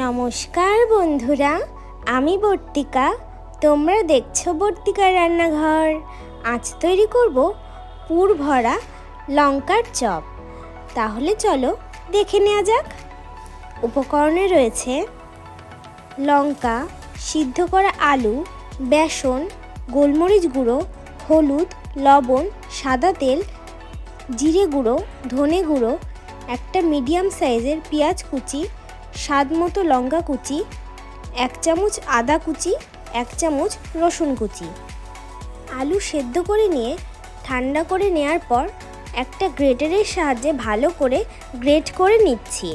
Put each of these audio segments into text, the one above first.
নমস্কার বন্ধুরা, আমি বর্তিকা। তোমরা দেখছ বর্তিকার রান্নাঘর। আজ তৈরি করব পুর ভরা লঙ্কার চপ। তাহলে চলো দেখে নেওয়া যাক। উপকরণে রয়েছে লঙ্কা, সিদ্ধ করা আলু, বেসন, গোলমরিচ গুঁড়ো, হলুদ, লবণ, সাদা তেল, জিরে গুঁড়ো, ধনে গুঁড়ো, একটা মিডিয়াম সাইজের পেঁয়াজ কুচি স্বাদ মতো লঙ্কা কুচি, এক চামচ আদা কুচি, এক চামচ রসুন কুচি। আলু সেদ্ধ করে নিয়ে, ঠান্ডা করে নেওয়ার পর একটা গ্রেটারের সাহায্যে ভালো করে গ্রেট করে নিচ্ছি।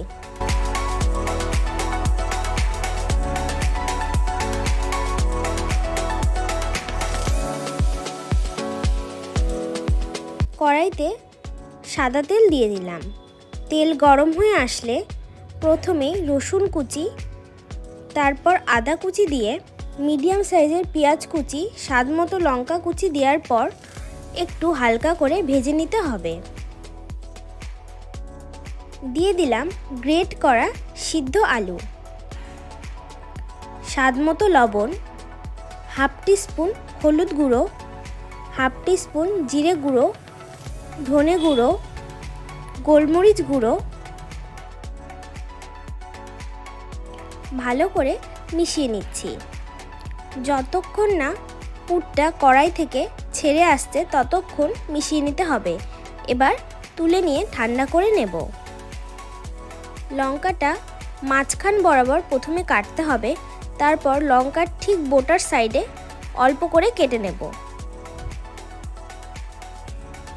কড়াইতে সাদা তেল দিয়ে দিলাম। তেল গরম হয়ে আসলে প্রথমে রসুন কুচি, তারপর আদা কুচি দিয়ে মিডিয়াম সাইজের পেঁয়াজ কুচি, স্বাদ মতো লঙ্কা কুচি দেওয়ার পর একটু হালকা করে ভেজে নিতে হবে। দিয়ে দিলাম গ্রেট করা সিদ্ধ আলু। স্বাদ মতো লবণ, হাফ স্পুন হলুদ গুঁড়ো, হাফ স্পুন জিরে গুঁড়ো, ধনে গুঁড়ো, গোলমরিচ গুঁড়ো ভালো করে মিশিয়ে নিচ্ছি। যতক্ষণ না পুরটা কড়াই থেকে ছেড়ে আসছে, ততক্ষণ মিশিয়ে নিতে হবে। এবার তুলে নিয়ে ঠান্ডা করে নেব। লঙ্কাটা মাঝখান বরাবর প্রথমে কাটতে হবে, তারপর লঙ্কার ঠিক বোটার সাইডে অল্প করে কেটে নেব।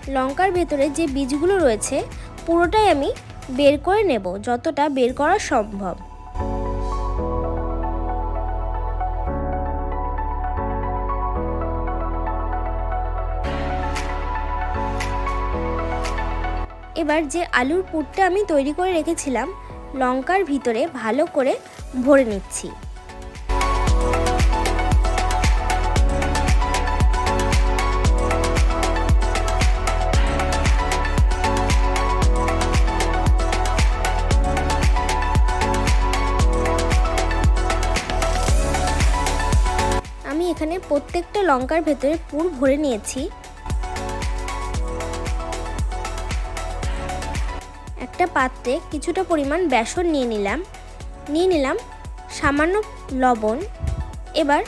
লঙ্কার ভেতরে যে বীজগুলো রয়েছে, পুরোটাই আমি বের করে নেব, যতটা বের করা সম্ভব। এবার যে আলুর পুরটা আমি তৈরি করে রেখেছিলাম, লঙ্কার ভিতরে ভালো করে ভরে নিচ্ছি। আমি এখানে প্রত্যেকটা লঙ্কার ভেতরে পুর ভরে নিয়েছি। একটা পাত্রে কিছুটা পরিমাণ বেসন নিয়ে নিলাম। নিয়ে নিলাম সামান্য লবণ। এবার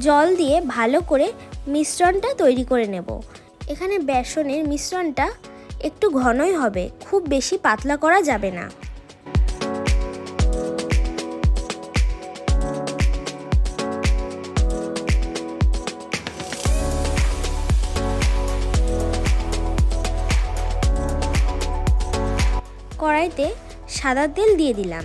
জল দিয়ে ভালো করে মিশ্রণটা তৈরি করে নেব। এখানে বেসনের মিশ্রণটা একটু ঘনই হবে, খুব বেশি পাতলা করা যাবে না। কড়াইতে সাদা তেল দিয়ে দিলাম।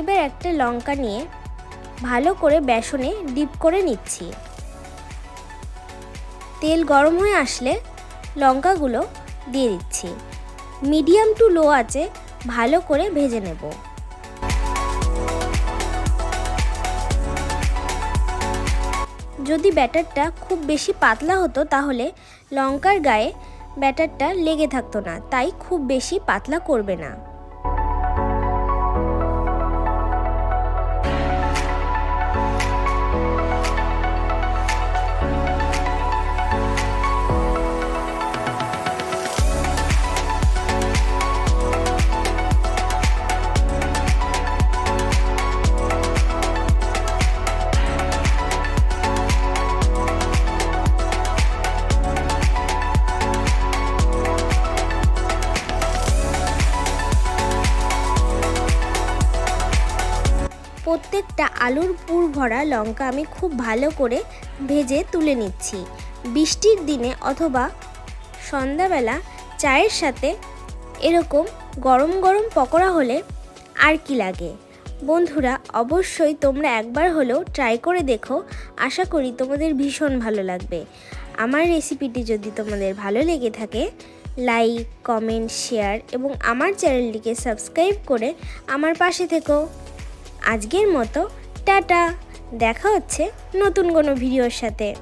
এবার একটা লঙ্কা নিয়ে ভালো করে বেসনে ডিপ করে নিচ্ছি। তেল গরম হয়ে আসলে লঙ্কাগুলো দিয়ে দিচ্ছি। মিডিয়াম টু লো আছে ভালো করে ভেজে নেব। যদি ব্যাটারটা খুব বেশি পাতলা হতো তাহলে লঙ্কার গায়ে ব্যাটারটা লেগে থাকতো না, তাই খুব বেশি পাতলা করবে না। প্রত্যেকটা আলুর পুর ভরা লঙ্কা আমি খুব ভালো করে ভেজে তুলে নিচ্ছি। বৃষ্টির দিনে অথবা সন্ধ্যাবেলা চায়ের সাথে এরকম গরম গরম পকোড়া হলে আর কি লাগে? বন্ধুরা, অবশ্যই তোমরা একবার হলেও ট্রাই করে দেখো। আশা করি তোমাদের ভীষণ ভালো লাগবে। আমার রেসিপিটি যদি তোমাদের ভালো লেগে থাকে লাইক কমেন্ট শেয়ার এবং আমার চ্যানেলটিকে সাবস্ক্রাইব করে আমার পাশে থেকো। আজকের মতো টাটা। দেখা হচ্ছে নতুন কোনো ভিডিওর সাথে।